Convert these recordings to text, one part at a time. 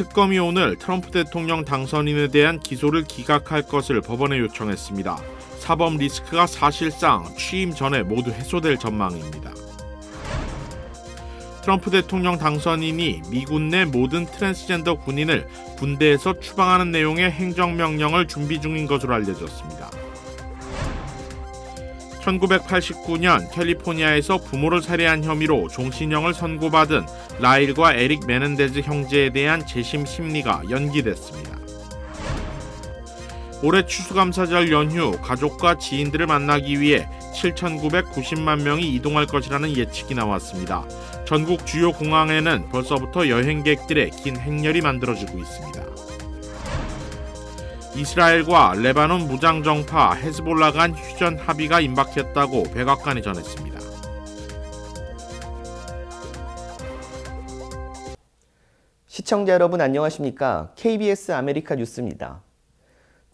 특검이 오늘 트럼프 대통령 당선인에 대한 기소를 기각할 것을 법원에 요청했습니다. 사법 리스크가 사실상 취임 전에 모두 해소될 전망입니다. 트럼프 대통령 당선인이 미군 내 모든 트랜스젠더 군인을 군대에서 추방하는 내용의 행정명령을 준비 중인 것으로 알려졌습니다. 1989년 캘리포니아에서 부모를 살해한 혐의로 종신형을 선고받은 라일과 에릭 메넨데즈 형제에 대한 재심 심리가 연기됐습니다. 올해 추수감사절 연휴 가족과 지인들을 만나기 위해 7,990만 명이 이동할 것이라는 예측이 나왔습니다. 전국 주요 공항에는 벌써부터 여행객들의 긴 행렬이 만들어지고 있습니다. 이스라엘과 레바논 무장정파 헤즈볼라 간 휴전 합의가 임박했다고 백악관이 전했습니다. 시청자 여러분 안녕하십니까? KBS 아메리카 뉴스입니다.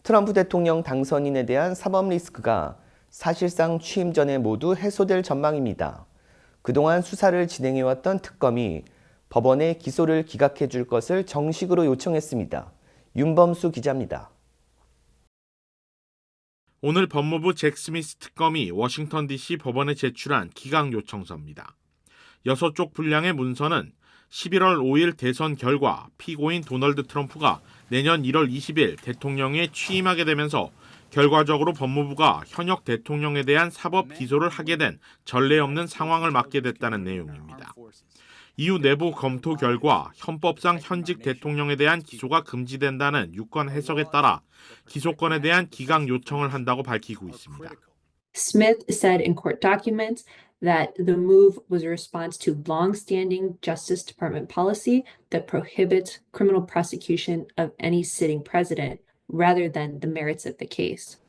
트럼프 대통령 당선인에 대한 사법 리스크가 사실상 취임 전에 모두 해소될 전망입니다. 그동안 수사를 진행해왔던 특검이 법원에 기소를 기각해 줄 것을 정식으로 요청했습니다. 윤범수 기자입니다. 오늘 법무부 잭 스미스 특검이 워싱턴 DC 법원에 제출한 기각 요청서입니다. 여섯 쪽 분량의 문서는 11월 5일 대선 결과 피고인 도널드 트럼프가 내년 1월 20일 대통령에 취임하게 되면서 결과적으로 법무부가 현역 대통령에 대한 사법 기소를 하게 된 전례 없는 상황을 맞게 됐다는 내용입니다. 이후 내부 검토 결과 헌법상 현직 대통령에 대한 기소가 금지된다는 유권 해석에 따라 기소권에 대한 기각 요청을 한다고 밝히고 있습니다. Smith said in court documents that the move was a response to long-standing Justice Department policy that prohibits criminal prosecution of any sitting president rather than the merits of the case.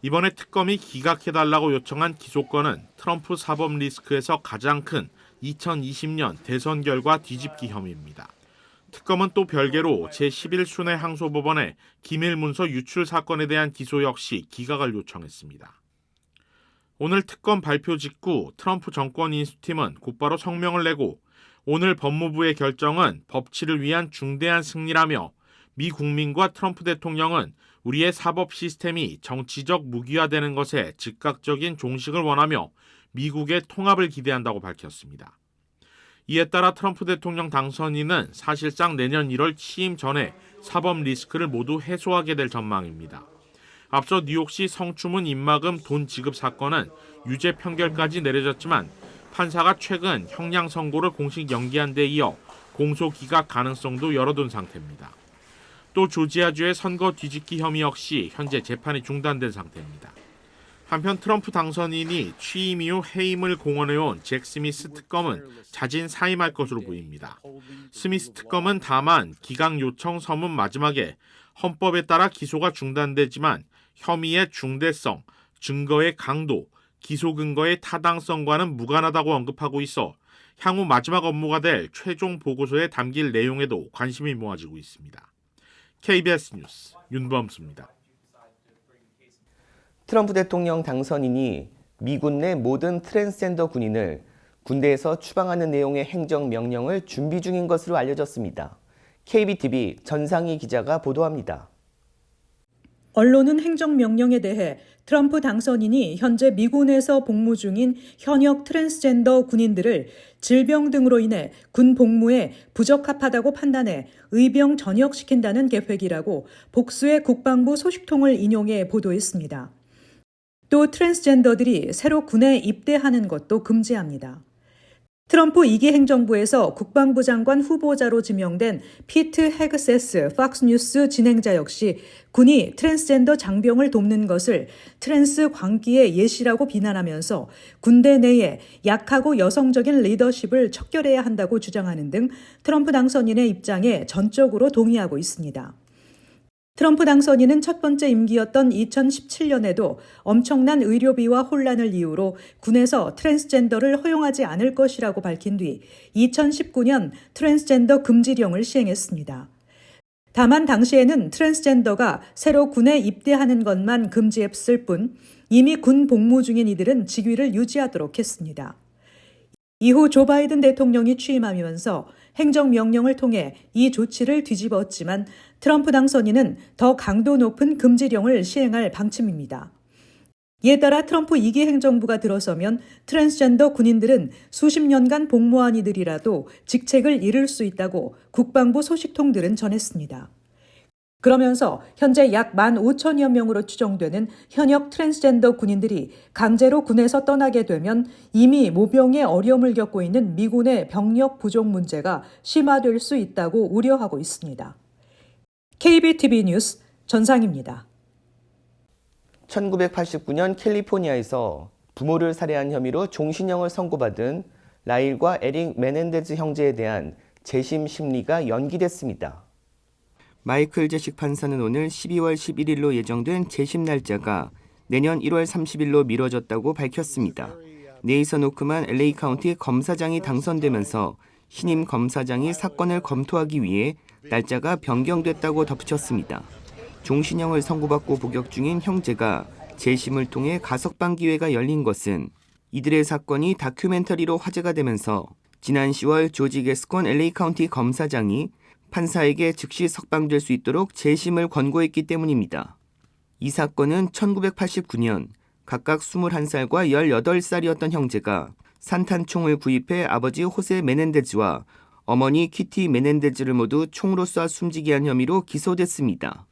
이번에 특검이 기각해달라고 요청한 기소권은 트럼프 사법 리스크에서 가장 큰 2020년 대선 결과 뒤집기 혐의입니다. 특검은 또 별개로 제11순회 항소법원에 기밀 문서 유출 사건에 대한 기소 역시 기각을 요청했습니다. 오늘 특검 발표 직후 트럼프 정권 인수팀은 곧바로 성명을 내고 오늘 법무부의 결정은 법치를 위한 중대한 승리라며 미 국민과 트럼프 대통령은 우리의 사법 시스템이 정치적 무기화되는 것에 즉각적인 종식을 원하며 미국의 통합을 기대한다고 밝혔습니다. 이에 따라 트럼프 대통령 당선인은 사실상 내년 1월 취임 전에 사법 리스크를 모두 해소하게 될 전망입니다. 앞서 뉴욕시 성추문 입막음 돈 지급 사건은 유죄 판결까지 내려졌지만 판사가 최근 형량 선고를 공식 연기한 데 이어 공소 기각 가능성도 열어둔 상태입니다. 또 조지아주의 선거 뒤집기 혐의 역시 현재 재판이 중단된 상태입니다. 한편 트럼프 당선인이 취임 이후 해임을 공언해온 잭 스미스 특검은 자진 사임할 것으로 보입니다. 스미스 특검은 다만 기각 요청 서문 마지막에 헌법에 따라 기소가 중단되지만 혐의의 중대성, 증거의 강도, 기소 근거의 타당성과는 무관하다고 언급하고 있어 향후 마지막 업무가 될 최종 보고서에 담길 내용에도 관심이 모아지고 있습니다. KBS 뉴스 윤범수입니다. 트럼프 대통령 당선인이 미군 내 모든 트랜스젠더 군인을 군대에서 추방하는 내용의 행정 명령을 준비 중인 것으로 알려졌습니다. KBTV 전상희 기자가 보도합니다. 언론은 행정명령에 대해 트럼프 당선인이 현재 미군에서 복무 중인 현역 트랜스젠더 군인들을 질병 등으로 인해 군 복무에 부적합하다고 판단해 의병 전역시킨다는 계획이라고 복수의 국방부 소식통을 인용해 보도했습니다. 또 트랜스젠더들이 새로 군에 입대하는 것도 금지합니다. 트럼프 2기 행정부에서 국방부 장관 후보자로 지명된 피트 헤그세스 팍스뉴스 진행자 역시 군이 트랜스젠더 장병을 돕는 것을 트랜스 광기의 예시라고 비난하면서 군대 내에 약하고 여성적인 리더십을 척결해야 한다고 주장하는 등 트럼프 당선인의 입장에 전적으로 동의하고 있습니다. 트럼프 당선인은 첫 번째 임기였던 2017년에도 엄청난 의료비와 혼란을 이유로 군에서 트랜스젠더를 허용하지 않을 것이라고 밝힌 뒤 2019년 트랜스젠더 금지령을 시행했습니다. 다만 당시에는 트랜스젠더가 새로 군에 입대하는 것만 금지했을 뿐 이미 군 복무 중인 이들은 직위를 유지하도록 했습니다. 이후 조 바이든 대통령이 취임하면서 행정명령을 통해 이 조치를 뒤집었지만 트럼프 당선인은 더 강도 높은 금지령을 시행할 방침입니다. 이에 따라 트럼프 2기 행정부가 들어서면 트랜스젠더 군인들은 수십 년간 복무한 이들이라도 직책을 잃을 수 있다고 국방부 소식통들은 전했습니다. 그러면서 현재 약 15,000여 명으로 추정되는 현역 트랜스젠더 군인들이 강제로 군에서 떠나게 되면 이미 모병의 어려움을 겪고 있는 미군의 병력 부족 문제가 심화될 수 있다고 우려하고 있습니다. KBTV 뉴스 전상입니다. 1989년 캘리포니아에서 부모를 살해한 혐의로 종신형을 선고받은 라일과 에릭 메넨데즈 형제에 대한 재심 심리가 연기됐습니다. 마이클 제식 판사는 오늘 12월 11일로 예정된 재심 날짜가 내년 1월 30일로 미뤄졌다고 밝혔습니다. 네이선 오크만 LA 카운티 검사장이 당선되면서 신임 검사장이 사건을 검토하기 위해 날짜가 변경됐다고 덧붙였습니다. 종신형을 선고받고 복역 중인 형제가 재심을 통해 가석방 기회가 열린 것은 이들의 사건이 다큐멘터리로 화제가 되면서 지난 10월 조지 게스콘 LA 카운티 검사장이 판사에게 즉시 석방될 수 있도록 재심을 권고했기 때문입니다. 이 사건은 1989년 각각 21살과 18살이었던 형제가 산탄총을 구입해 아버지 호세 메넨데즈와 어머니 키티 메넨데즈를 모두 총으로 쏴 숨지게 한 혐의로 기소됐습니다.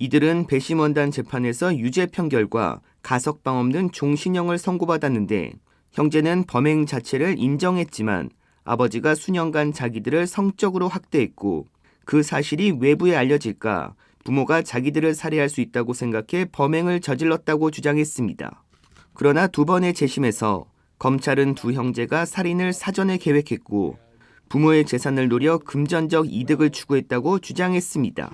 이들은 배심원단 재판에서 유죄 판결과 가석방 없는 종신형을 선고받았는데 형제는 범행 자체를 인정했지만 아버지가 수년간 자기들을 성적으로 학대했고 그 사실이 외부에 알려질까 부모가 자기들을 살해할 수 있다고 생각해 범행을 저질렀다고 주장했습니다. 그러나 두 번의 재심에서 검찰은 두 형제가 살인을 사전에 계획했고 부모의 재산을 노려 금전적 이득을 추구했다고 주장했습니다.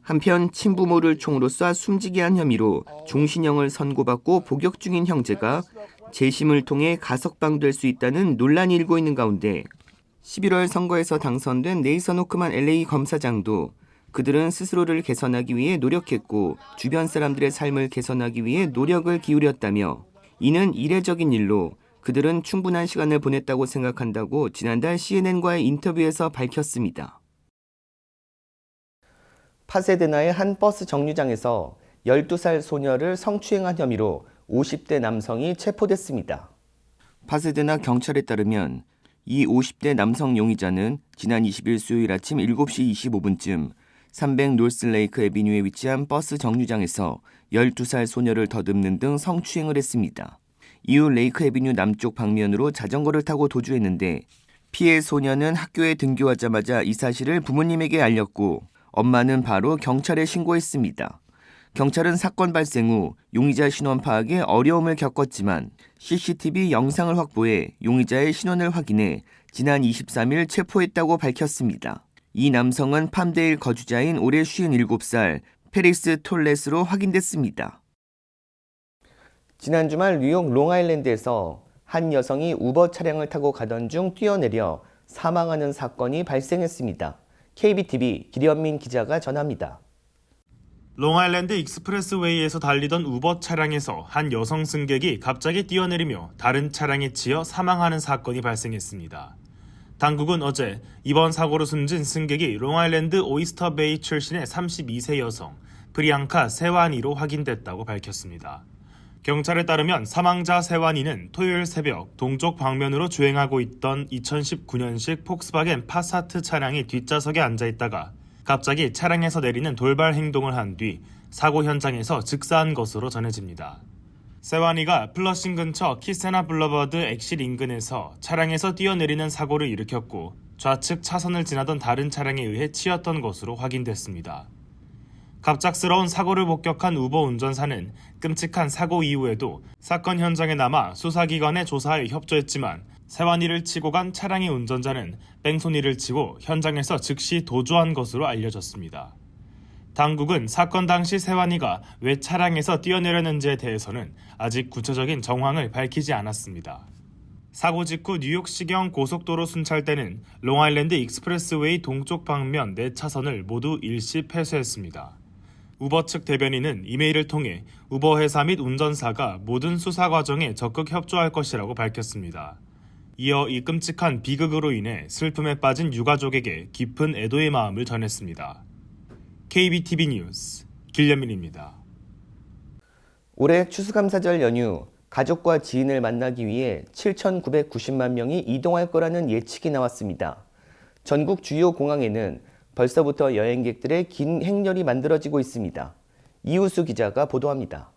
한편 친부모를 총으로 쏴 숨지게 한 혐의로 종신형을 선고받고 복역 중인 형제가 재심을 통해 가석방될 수 있다는 논란이 일고 있는 가운데 11월 선거에서 당선된 네이선 호크만 LA 검사장도 그들은 스스로를 개선하기 위해 노력했고 주변 사람들의 삶을 개선하기 위해 노력을 기울였다며 이는 이례적인 일로 그들은 충분한 시간을 보냈다고 생각한다고 지난달 CNN과의 인터뷰에서 밝혔습니다. 파세드나의 한 버스 정류장에서 12살 소녀를 성추행한 혐의로 50대 남성이 체포됐습니다. 파세드나 경찰에 따르면 이 50대 남성 용의자는 지난 20일 수요일 아침 7시 25분쯤 300 노스레이크 에비뉴에 위치한 버스 정류장에서 12살 소녀를 더듬는 등 성추행을 했습니다. 이후 레이크 에비뉴 남쪽 방면으로 자전거를 타고 도주했는데 피해 소녀는 학교에 등교하자마자 이 사실을 부모님에게 알렸고 엄마는 바로 경찰에 신고했습니다. 경찰은 사건 발생 후 용의자 신원 파악에 어려움을 겪었지만 CCTV 영상을 확보해 용의자의 신원을 확인해 지난 23일 체포했다고 밝혔습니다. 이 남성은 팜데일 거주자인 올해 57살 페리스 톨렛으로 확인됐습니다. 지난 주말 뉴욕 롱아일랜드에서 한 여성이 우버 차량을 타고 가던 중 뛰어내려 사망하는 사건이 발생했습니다. KBTV 기련민 기자가 전합니다. 롱아일랜드 익스프레스웨이에서 달리던 우버 차량에서 한 여성 승객이 갑자기 뛰어내리며 다른 차량에 치여 사망하는 사건이 발생했습니다. 당국은 어제 이번 사고로 숨진 승객이 롱아일랜드 오이스터베이 출신의 32세 여성 프리앙카 세완이로 확인됐다고 밝혔습니다. 경찰에 따르면 사망자 세완이는 토요일 새벽 동쪽 방면으로 주행하고 있던 2019년식 폭스바겐 파사트 차량이 뒷좌석에 앉아 있다가 갑자기 차량에서 내리는 돌발 행동을 한 뒤 사고 현장에서 즉사한 것으로 전해집니다. 세완이가 플러싱 근처 키세나 블러버드 엑실 인근에서 차량에서 뛰어내리는 사고를 일으켰고 좌측 차선을 지나던 다른 차량에 의해 치였던 것으로 확인됐습니다. 갑작스러운 사고를 목격한 우버 운전사는 끔찍한 사고 이후에도 사건 현장에 남아 수사기관의 조사에 협조했지만 세완이를 치고 간 차량의 운전자는 뺑소니를 치고 현장에서 즉시 도주한 것으로 알려졌습니다. 당국은 사건 당시 세완이가 왜 차량에서 뛰어내렸는지에 대해서는 아직 구체적인 정황을 밝히지 않았습니다. 사고 직후 뉴욕시경 고속도로 순찰대는 롱아일랜드 익스프레스웨이 동쪽 방면 4차선을 모두 일시 폐쇄했습니다. 우버 측 대변인은 이메일을 통해 우버 회사 및 운전사가 모든 수사 과정에 적극 협조할 것이라고 밝혔습니다. 이어 이 끔찍한 비극으로 인해 슬픔에 빠진 유가족에게 깊은 애도의 마음을 전했습니다. KBTV 뉴스 길려민입니다. 올해 추수감사절 연휴 가족과 지인을 만나기 위해 7,990만 명이 이동할 거라는 예측이 나왔습니다. 전국 주요 공항에는 벌써부터 여행객들의 긴 행렬이 만들어지고 있습니다. 이우수 기자가 보도합니다.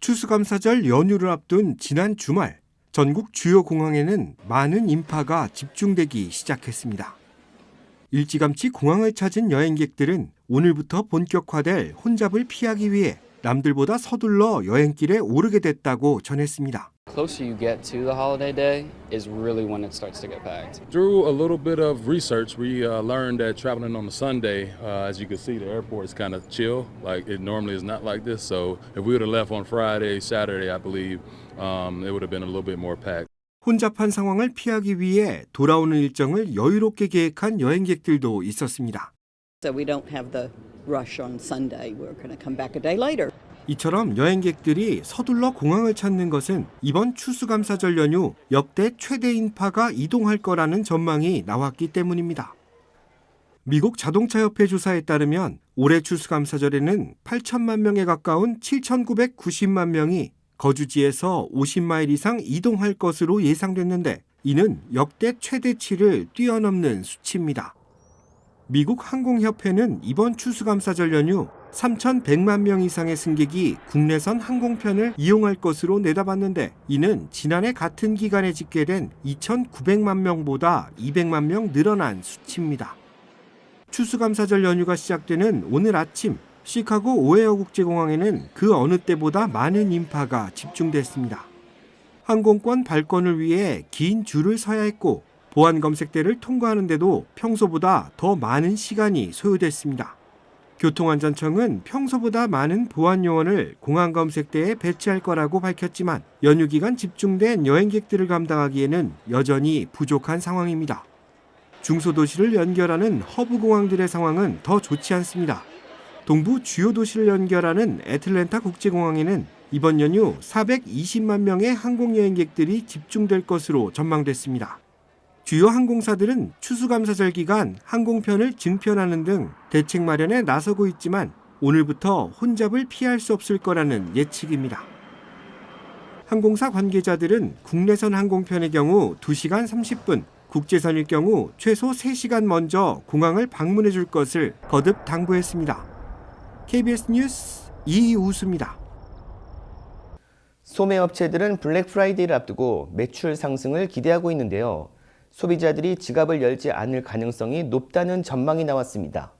추수감사절 연휴를 앞둔 지난 주말 전국 주요 공항에는 많은 인파가 집중되기 시작했습니다. 일찌감치 공항을 찾은 여행객들은 오늘부터 본격화될 혼잡을 피하기 위해 남들보다 서둘러 여행길에 오르게 됐다고 전했습니다. closer you get to the holiday day is really when it starts to get packed. Through a little bit of research, we uh, learned that traveling on a Sunday, uh, as you can see, the airport is kind of chill. Like it normally is not like this. So if we would have left on Friday, Saturday, I believe, um, it would have been a little bit more packed. 혼잡한 상황을 피하기 위해 돌아오는 일정을 여유롭게 계획한 여행객들도 있었습니다. So we don't have the rush on Sunday. We're going to come back a day later. 이처럼 여행객들이 서둘러 공항을 찾는 것은 이번 추수감사절 연휴 역대 최대 인파가 이동할 거라는 전망이 나왔기 때문입니다. 미국 자동차협회 조사에 따르면 올해 추수감사절에는 8천만 명에 가까운 7,990만 명이 거주지에서 50마일 이상 이동할 것으로 예상됐는데 이는 역대 최대치를 뛰어넘는 수치입니다. 미국 항공협회는 이번 추수감사절 연휴 3,100만 명 이상의 승객이 국내선 항공편을 이용할 것으로 내다봤는데 이는 지난해 같은 기간에 집계된 2,900만 명보다 200만 명 늘어난 수치입니다. 추수감사절 연휴가 시작되는 오늘 아침 시카고 오헤어 국제공항에는 그 어느 때보다 많은 인파가 집중됐습니다. 항공권 발권을 위해 긴 줄을 서야 했고 보안 검색대를 통과하는데도 평소보다 더 많은 시간이 소요됐습니다. 교통안전청은 평소보다 많은 보안 요원을 공항 검색대에 배치할 거라고 밝혔지만 연휴 기간 집중된 여행객들을 감당하기에는 여전히 부족한 상황입니다. 중소도시를 연결하는 허브 공항들의 상황은 더 좋지 않습니다. 동부 주요 도시를 연결하는 애틀랜타 국제공항에는 이번 연휴 420만 명의 항공 여행객들이 집중될 것으로 전망됐습니다. 주요 항공사들은 추수감사절 기간 항공편을 증편하는 등 대책 마련에 나서고 있지만 오늘부터 혼잡을 피할 수 없을 거라는 예측입니다. 항공사 관계자들은 국내선 항공편의 경우 2시간 30분, 국제선일 경우 최소 3시간 먼저 공항을 방문해 줄 것을 거듭 당부했습니다. KBS 뉴스 이우수입니다. 소매업체들은 블랙 프라이데이를 앞두고 매출 상승을 기대하고 있는데요. 소비자들이 지갑을 열지 않을 가능성이 높다는 전망이 나왔습니다.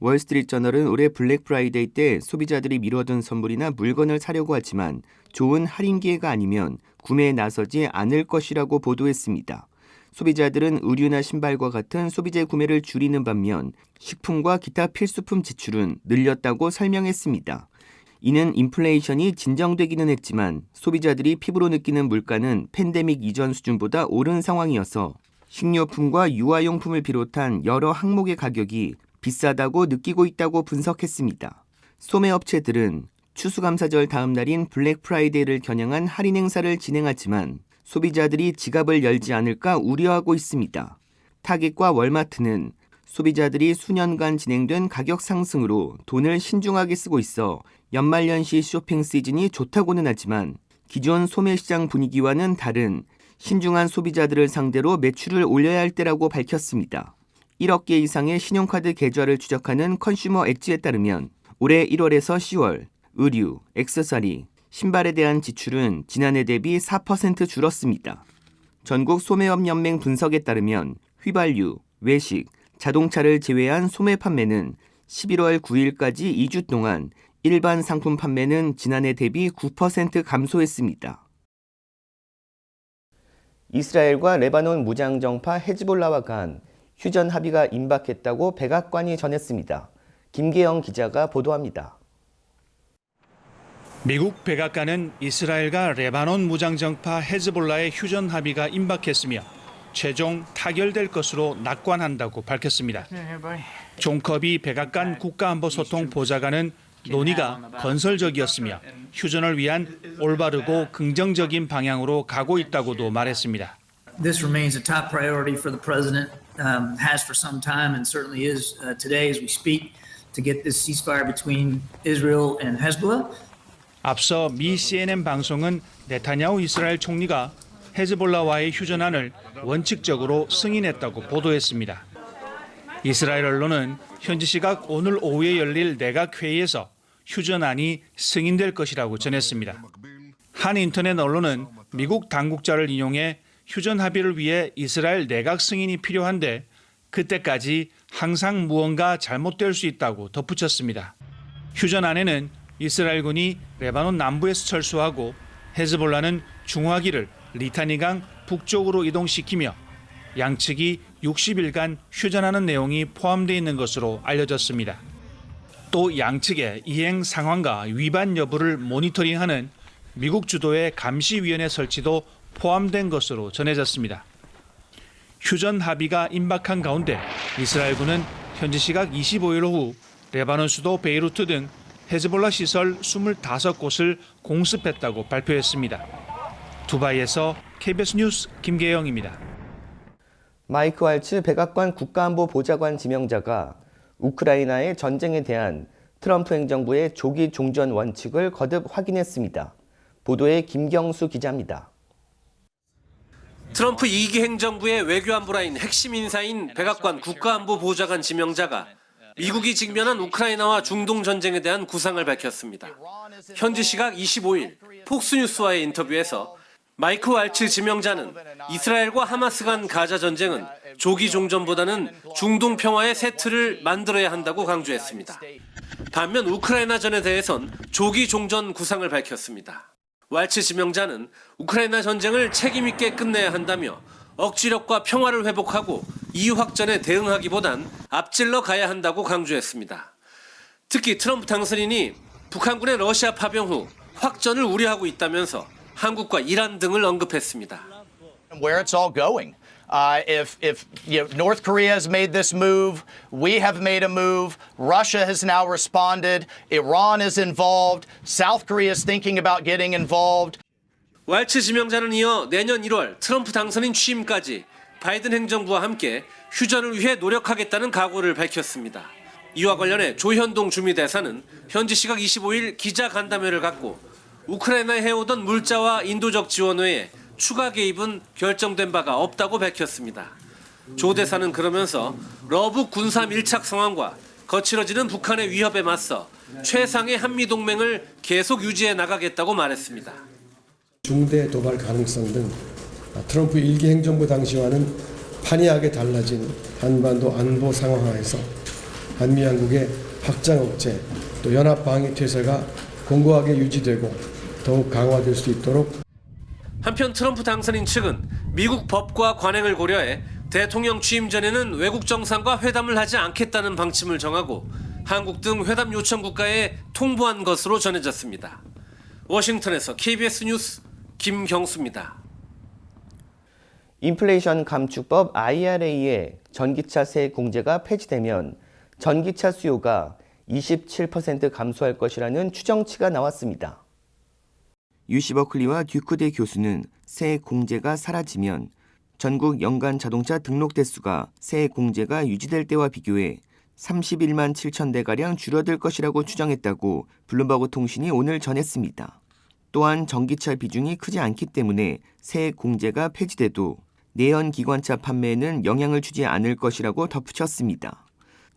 월스트리트저널은 올해 블랙 프라이데이 때 소비자들이 미뤄둔 선물이나 물건을 사려고 하지만 좋은 할인 기회가 아니면 구매에 나서지 않을 것이라고 보도했습니다. 소비자들은 의류나 신발과 같은 소비재 구매를 줄이는 반면 식품과 기타 필수품 지출은 늘렸다고 설명했습니다. 이는 인플레이션이 진정되기는 했지만 소비자들이 피부로 느끼는 물가는 팬데믹 이전 수준보다 오른 상황이어서 식료품과 유아용품을 비롯한 여러 항목의 가격이 비싸다고 느끼고 있다고 분석했습니다. 소매업체들은 추수감사절 다음 날인 블랙 프라이데이를 겨냥한 할인 행사를 진행하지만 소비자들이 지갑을 열지 않을까 우려하고 있습니다. 타겟과 월마트는 소비자들이 수년간 진행된 가격 상승으로 돈을 신중하게 쓰고 있어 연말연시 쇼핑 시즌이 좋다고는 하지만 기존 소매시장 분위기와는 다른 신중한 소비자들을 상대로 매출을 올려야 할 때라고 밝혔습니다. 1억 개 이상의 신용카드 계좌를 추적하는 컨슈머 엣지에 따르면 올해 1월에서 10월 의류, 액세서리, 신발에 대한 지출은 지난해 대비 4% 줄었습니다. 전국 소매업 연맹 분석에 따르면 휘발유, 외식, 자동차를 제외한 소매 판매는 11월 9일까지 2주 동안 일반 상품 판매는 지난해 대비 9% 감소했습니다. 이스라엘과 레바논 무장정파 헤즈볼라와 간 휴전 합의가 임박했다고 백악관이 전했습니다. 김계영 기자가 보도합니다. 미국 백악관은 이스라엘과 레바논 무장정파 헤즈볼라의 휴전 합의가 임박했으며 최종 타결될 것으로 낙관한다고 밝혔습니다. 존 커비 백악관 국가안보소통 보좌관은 논의가 건설적이었으며 휴전을 위한 올바르고 긍정적인 방향으로 가고 있다고도 말했습니다. This remains a top priority for the president, um, has for some time, and certainly is uh, today as we speak, to get this ceasefire between Israel and Hezbollah. 앞서 미 CNN 방송은 네타냐후 이스라엘 총리가 헤즈볼라와의 휴전안을 원칙적으로 승인했다고 보도했습니다. 이스라엘 언론은 현지 시각 오늘 오후에 열릴 내각 회의에서 휴전안이 승인될 것이라고 전했습니다. 한 인터넷 언론은 미국 당국자를 인용해 휴전 합의를 위해 이스라엘 내각 승인이 필요한데 그때까지 항상 무언가 잘못될 수 있다고 덧붙였습니다. 휴전안에는 이스라엘군이 레바논 남부에서 철수하고 헤즈볼라는 중화기를 리타니강 북쪽으로 이동시키며 양측이 60일간 휴전하는 내용이 포함되어 있는 것으로 알려졌습니다. 또 양측의 이행 상황과 위반 여부를 모니터링하는 미국 주도의 감시위원회 설치도 포함된 것으로 전해졌습니다. 휴전 합의가 임박한 가운데 이스라엘군은 현지 시각 25일 오후 레바논 수도 베이루트 등 헤즈볼라 시설 25곳을 공습했다고 발표했습니다. 두바이에서 KBS 뉴스 김계영입니다. 마이크 왈츠 백악관 국가안보 보좌관 지명자가 우크라이나의 전쟁에 대한 트럼프 행정부의 조기 종전 원칙을 거듭 확인했습니다. 보도에 김경수 기자입니다. 트럼프 2기 행정부의 외교안보 라인 핵심 인사인 백악관 국가안보 보좌관 지명자가 미국이 직면한 우크라이나와 중동 전쟁에 대한 구상을 밝혔습니다. 현지 시각 25일 폭스뉴스와의 인터뷰에서 마이크 왈츠 지명자는 이스라엘과 하마스 간 가자 전쟁은 조기 종전보다는 중동 평화의 새 틀을 만들어야 한다고 강조했습니다. 반면 우크라이나전에 대해선 조기 종전 구상을 밝혔습니다. 왈츠 지명자는 우크라이나 전쟁을 책임 있게 끝내야 한다며 억지력과 평화를 회복하고 이유 확전에 대응하기보단 앞질러 가야 한다고 강조했습니다. 특히 트럼프 당선인이 북한군의 러시아 파병 후 확전을 우려하고 있다면서 한국과 이란 등을 언급했습니다. where it's all going. Uh, if if you know, North Korea has made this move, we have made a move. Russia has now responded. Iran is involved. South Korea is thinking about getting involved. 왈츠 지명자는 이어 내년 1월 트럼프 당선인 취임까지 바이든 행정부와 함께 휴전을 위해 노력하겠다는 각오를 밝혔습니다. 이와 관련해 조현동 주미대사는 현지 시각 25일 기자 간담회를 갖고 우크라이나에 해오던 물자와 인도적 지원 외에 추가 개입은 결정된 바가 없다고 밝혔습니다. 조 대사는 그러면서 러브 군사 밀착 상황과 거칠어지는 북한의 위협에 맞서 최상의 한미 동맹을 계속 유지해 나가겠다고 말했습니다. 중대 도발 가능성 등 트럼프 일기 행정부 당시와는 판이하게 달라진 한반도 안보 상황 하에서 한미 양국의 확장 억제 또 연합 방위 태세가 공고하게 유지되고 더욱 강화될 수 있도록 한편 트럼프 당선인 측은 미국 법과 관행을 고려해 대통령 취임 전에는 외국 정상과 회담을 하지 않겠다는 방침을 정하고 한국 등 회담 요청 국가에 통보한 것으로 전해졌습니다. 워싱턴에서 KBS 뉴스 김경수입니다. 인플레이션 감축법 IRA의 전기차 세액 공제가 폐지되면 전기차 수요가 27% 감소할 것이라는 추정치가 나왔습니다. 유시 버클리와 듀크대 교수는 세액 공제가 사라지면 전국 연간 자동차 등록 대수가 세액 공제가 유지될 때와 비교해 31만 7천 대가량 줄어들 것이라고 추정했다고 블룸버그 통신이 오늘 전했습니다. 또한 전기차 비중이 크지 않기 때문에 세액 공제가 폐지돼도 내연 기관차 판매에는 영향을 주지 않을 것이라고 덧붙였습니다.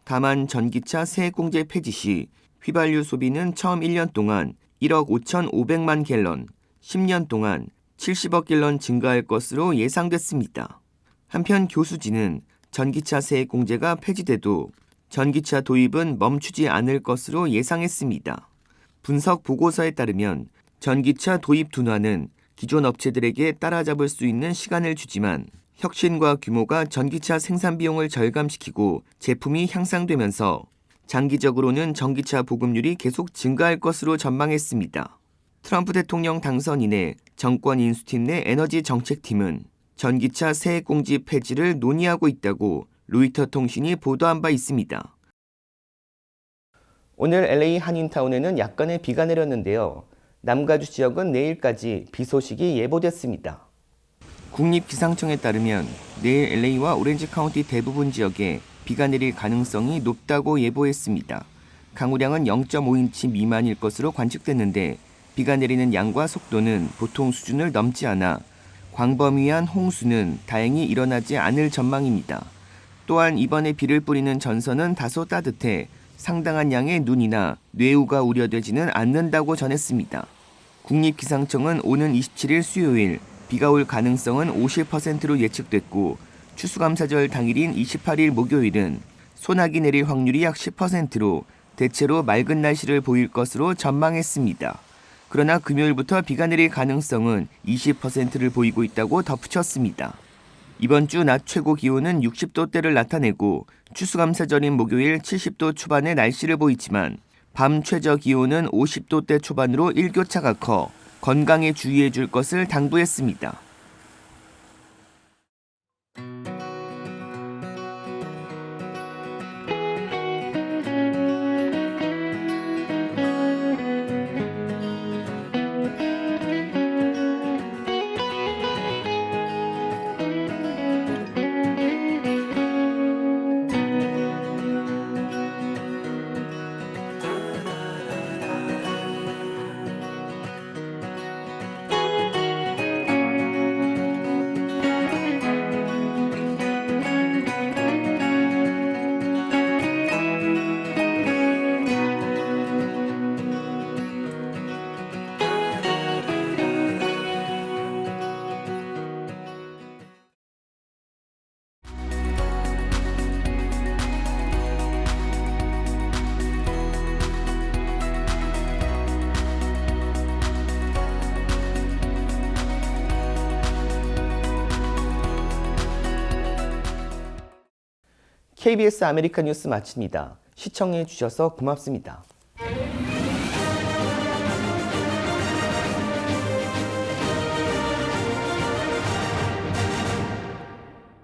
다만 전기차 세액 공제 폐지 시 휘발유 소비는 처음 1년 동안 1억 5,500만 갤런, 10년 동안 70억 갤런 증가할 것으로 예상됐습니다. 한편 교수진은 전기차 세액 공제가 폐지돼도 전기차 도입은 멈추지 않을 것으로 예상했습니다. 분석 보고서에 따르면 전기차 도입 둔화는 기존 업체들에게 따라잡을 수 있는 시간을 주지만 혁신과 규모가 전기차 생산 비용을 절감시키고 제품이 향상되면서 장기적으로는 전기차 보급률이 계속 증가할 것으로 전망했습니다. 트럼프 대통령 당선 이내 정권 인수팀 내 에너지 정책팀은 전기차 세액 공지 폐지를 논의하고 있다고 로이터 통신이 보도한 바 있습니다. 오늘 LA 한인타운에는 약간의 비가 내렸는데요. 남가주 지역은 내일까지 비 소식이 예보됐습니다. 국립기상청에 따르면 내일 LA와 오렌지 카운티 대부분 지역에 비가 내릴 가능성이 높다고 예보했습니다. 강우량은 0.5인치 미만일 것으로 관측됐는데 비가 내리는 양과 속도는 보통 수준을 넘지 않아 광범위한 홍수는 다행히 일어나지 않을 전망입니다. 또한 이번에 비를 뿌리는 전선은 다소 따뜻해 상당한 양의 눈이나 뇌우가 우려되지는 않는다고 전했습니다. 국립기상청은 오는 27일 수요일 비가 올 가능성은 50%로 예측됐고 추수감사절 당일인 28일 목요일은 소나기 내릴 확률이 약 10%로 대체로 맑은 날씨를 보일 것으로 전망했습니다. 그러나 금요일부터 비가 내릴 가능성은 20%를 보이고 있다고 덧붙였습니다. 이번 주 낮 최고 기온은 60도대를 나타내고 추수감사절인 목요일 70도 초반의 날씨를 보이지만 밤 최저 기온은 50도대 초반으로 일교차가 커 건강에 주의해 줄 것을 당부했습니다. KBS 아메리카 뉴스 마칩니다. 시청해 주셔서 고맙습니다.